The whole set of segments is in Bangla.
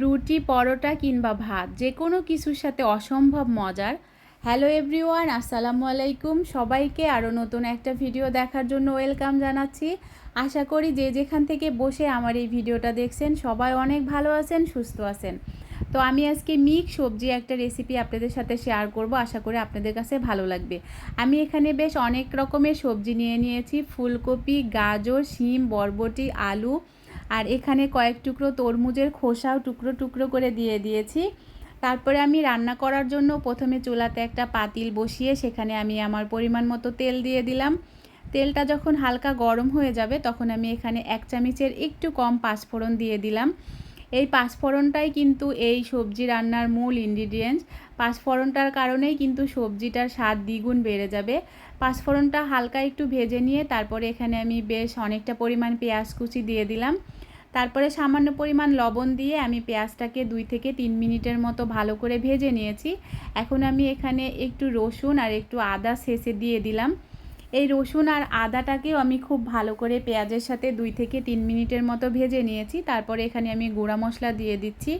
রুটি, পরোটা কিংবা ভাত যে কোনো কিছুর সাথে অসম্ভব মজার। হ্যালো এভরিওয়ান আসসালামু আলাইকুম। সবাইকে আরও নতুন একটা ভিডিও দেখার জন্য ওয়েলকাম জানাচ্ছি। আশা করি যে যেখান থেকে বসে আমার এই ভিডিওটা দেখছেন, সবাই অনেক ভালো আছেন, সুস্থ আছেন। তো আমি আজকে মিক সবজি একটা রেসিপি আপনাদের সাথে শেয়ার করব। আশা করি আপনাদের কাছে ভালো লাগবে। আমি এখানে বেশ অনেক রকমের সবজি নিয়ে নিয়েছি। ফুলকপি, গাজর, শিম, বরবটি, আলু আর এখানে কয়েক টুকরো তরমুজের খোসাও টুকরো টুকরো করে দিয়ে দিয়েছি। তারপরে আমি রান্না করার জন্য প্রথমে চুলাতে একটা পাতিল বসিয়ে সেখানে আমি আমার পরিমাণ মতো তেল দিয়ে দিলাম। তেলটা যখন হালকা গরম হয়ে যাবে তখন আমি এখানে এক চামচের একটু কম পাঁচফোড়ন দিয়ে দিলাম। এই পাঁচফোড়নটাই কিন্তু এই সবজি রান্নার মূল ইনগ্রিডিয়েন্টস পাঁচফোড়নটার কারণেই কিন্তু সবজিটার স্বাদ দ্বিগুণ বেড়ে যাবে। পাঁচফোড়নটা হালকা একটু ভেজে নিয়ে তারপরে এখানে আমি বেশ অনেকটা পরিমাণ পেঁয়াজ কুচি দিয়ে দিলাম। তারপরে সামান্য পরিমাণ লবণ দিয়ে আমি পেঁয়াজটাকে দুই থেকে তিন মিনিটের মতো ভালো করে ভেজে নিয়েছি। এখন আমি এখানে একটু রসুন আর একটু আদা শেষে দিয়ে দিলাম। এই রসুন আর আদাটাকেও আমি খুব ভালো করে পেঁয়াজের সাথে দুই থেকে তিন মিনিটের মতো ভেজে নিয়েছি। তারপরে এখানে আমি গুঁড়া মশলা দিয়ে দিচ্ছি।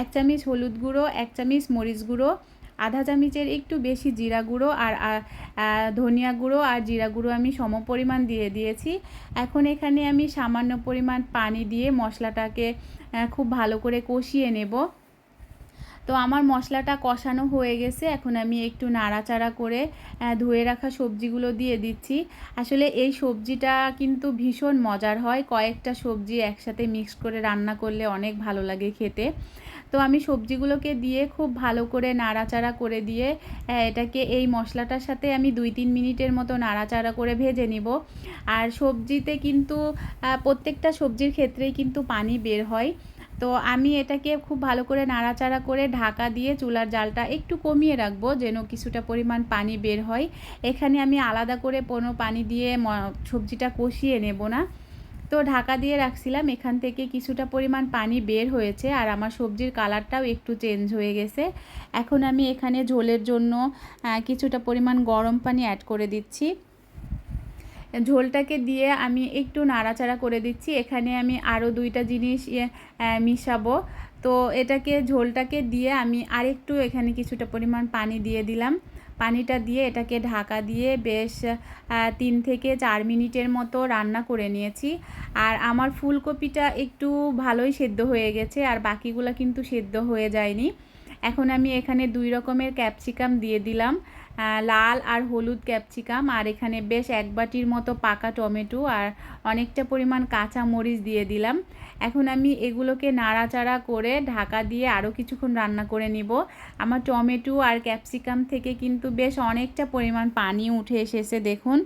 এক চামচ হলুদ গুঁড়ো, এক চামচ মরিচ গুঁড়ো, আধা চামচের একটু বেশি জিরা গুঁড়ো আর ধনিয়া গুঁড়ো আর জিরা গুঁড়ো আমি সম পরিমাণ দিয়ে দিয়েছি। এখন এখানে আমি সামান্য পরিমাণ পানি দিয়ে মশলাটাকে খুব ভালো করে কষিয়ে নেব। তো আমার মশলাটা কষানো হয়ে গেছে। এখন আমি একটু নাড়াচাড়া করে ধুয়ে রাখা সবজিগুলো দিয়ে দিচ্ছি। আসলে এই সবজিটা কিন্তু ভীষণ মজার হয়। কয়েকটা সবজি একসাথে মিক্স করে রান্না করলে অনেক ভালো লাগে খেতে। তো আমি সবজিগুলোকে দিয়ে খুব ভালো করে নাড়াচাড়া করে দিয়ে এটাকে এই মশলাটার সাথে আমি দুই তিন মিনিটের মতো নাড়াচাড়া করে ভেজে নিব। আর সবজিতে কিন্তু প্রত্যেকটা সবজির ক্ষেত্রেই কিন্তু পানি বের হয়। তো আমি এটাকে খুব ভালো করে নাড়াচাড়া করে ঢাকা দিয়ে চুলার জালটা একটু কমিয়ে রাখব যেন কিছুটা পরিমাণ পানি বের হয়। এখানে আমি আলাদা করে কোনো পানি দিয়ে সবজিটা কষিয়ে নেব না। তো ঢাকা দিয়ে রাখছিলাম, এখান থেকে কিছুটা পরিমাণ পানি বের হয়েছে আর আমার সবজির কালারটাও একটু চেঞ্জ হয়ে গেছে। এখন আমি এখানে ঝোলের জন্য কিছুটা পরিমাণ গরম পানি অ্যাড করে দিচ্ছি। ঝোলটাকে দিয়ে আমি একটু নাড়াচাড়া করে দিচ্ছি। এখানে আমি আরও দুইটা জিনিস ইয়ে, মিশাবো। তো এটাকে ঝোলটাকে দিয়ে আমি আরেকটু এখানে কিছুটা পরিমাণ পানি দিয়ে দিলাম। পানিটা দিয়ে এটাকে ঢাকা দিয়ে বেশ তিন থেকে চার মিনিটের মতো রান্না করে নিয়েছি। আর আমার ফুলকপিটা একটু ভালোই সেদ্ধ হয়ে গেছে আর বাকিগুলো কিন্তু সেদ্ধ হয়ে যায়নি। এখন আমি এখানে দুই রকমের ক্যাপসিকাম দিয়ে দিলাম লাল আর হলুদ ক্যাপসিকাম, আর এখানে বেশ এক বাটির মতো পাকা টমেটো আর অনেকটা পরিমাণ কাঁচা মরিচ দিয়ে দিলাম। এখন আমি এগুলোকে নাড়াচাড়া করে ঢাকা দিয়ে আরও কিছুক্ষণ রান্না করে নিব। আমার টমেটো আর ক্যাপসিকাম থেকে কিন্তু বেশ অনেকটা পরিমাণ পানি উঠে এসেছে, দেখুন।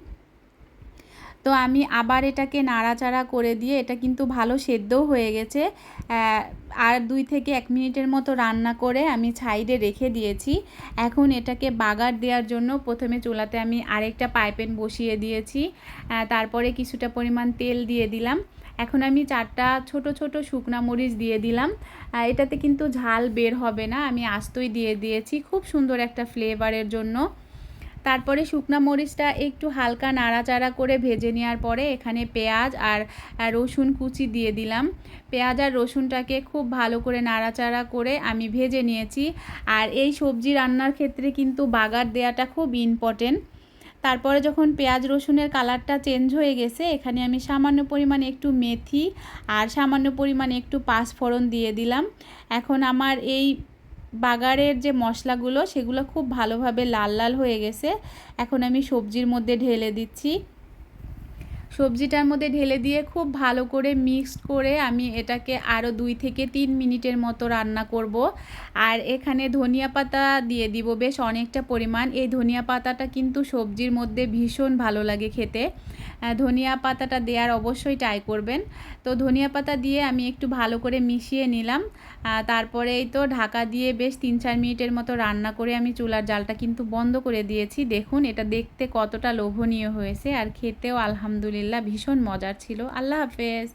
তো আমি আবার এটাকে নাড়াচাড়া করে দিয়ে এটা কিন্তু ভালো সেদ্ধও হয়ে গেছে। আর দুই থেকে এক মিনিটের মতো রান্না করে আমি সাইডে রেখে দিয়েছি। এখন এটাকে বাগার দেওয়ার জন্য প্রথমে চুলাতে আমি আরেকটা পাইপেন বসিয়ে দিয়েছি। তারপরে কিছুটা পরিমাণ তেল দিয়ে দিলাম। এখন আমি চারটা ছোট ছোট শুকনা মরিচ দিয়ে দিলাম। এটাতে কিন্তু ঝাল বের হবে না। আমি আস্তই দিয়ে দিয়েছি খুব সুন্দর একটা ফ্লেভারের জন্য। তারপরে শুকনো মরিচটা একটু হালকা নাড়াচাড়া করে ভেজে নেওয়ার পরে এখানে পেঁয়াজ আর রসুন কুচি দিয়ে দিলাম। পেঁয়াজ আর রসুনটাকে খুব ভালো করে নাড়াচাড়া করে আমি ভেজে নিয়েছি। আর এই সবজি রান্নার ক্ষেত্রে কিন্তু বাগার দেওয়াটা খুব ইম্পর্টেন্ট তারপরে যখন পেঁয়াজ রসুনের কালারটা চেঞ্জ হয়ে গেছে, এখানে আমি সামান্য পরিমাণে একটু মেথি আর সামান্য পরিমাণে একটু পাঁচফোড়ন দিয়ে দিলাম। এখন আমার এই বাগারের যে মশলাগুলো, সেগুলো খুব ভালোভাবে লাল লাল হয়ে গেছে। এখন আমি সবজির মধ্যে ঢেলে দিচ্ছি। সবজিটার মধ্যে ঢেলে দিয়ে খুব ভালো করে মিক্সড করে আমি এটাকে আরও দুই থেকে তিন মিনিটের মতো রান্না করব। আর এখানে ধনিয়া পাতা দিয়ে দিব, বেশ অনেকটা পরিমাণ। এই ধনিয়া পাতাটা কিন্তু সবজির মধ্যে ভীষণ ভালো লাগে খেতে। ধনিয়া পাতাটা দেওয়ার অবশ্যই ট্রাই করবেন। তো ধনিয়া পাতা দিয়ে আমি একটু ভালো করে মিশিয়ে নিলাম। তারপরে এই তো ঢাকা দিয়ে বেশ তিন চার মিনিটের মতো রান্না করে আমি চুলার জালটা কিন্তু বন্ধ করে দিয়েছি। দেখুন, এটা দেখতে কতটা লোভনীয় হয়েছে। আর খেতেও আলহামদুলিল্লাহ ভীষণ মজার ছিল। আল্লাহ হাফেজ।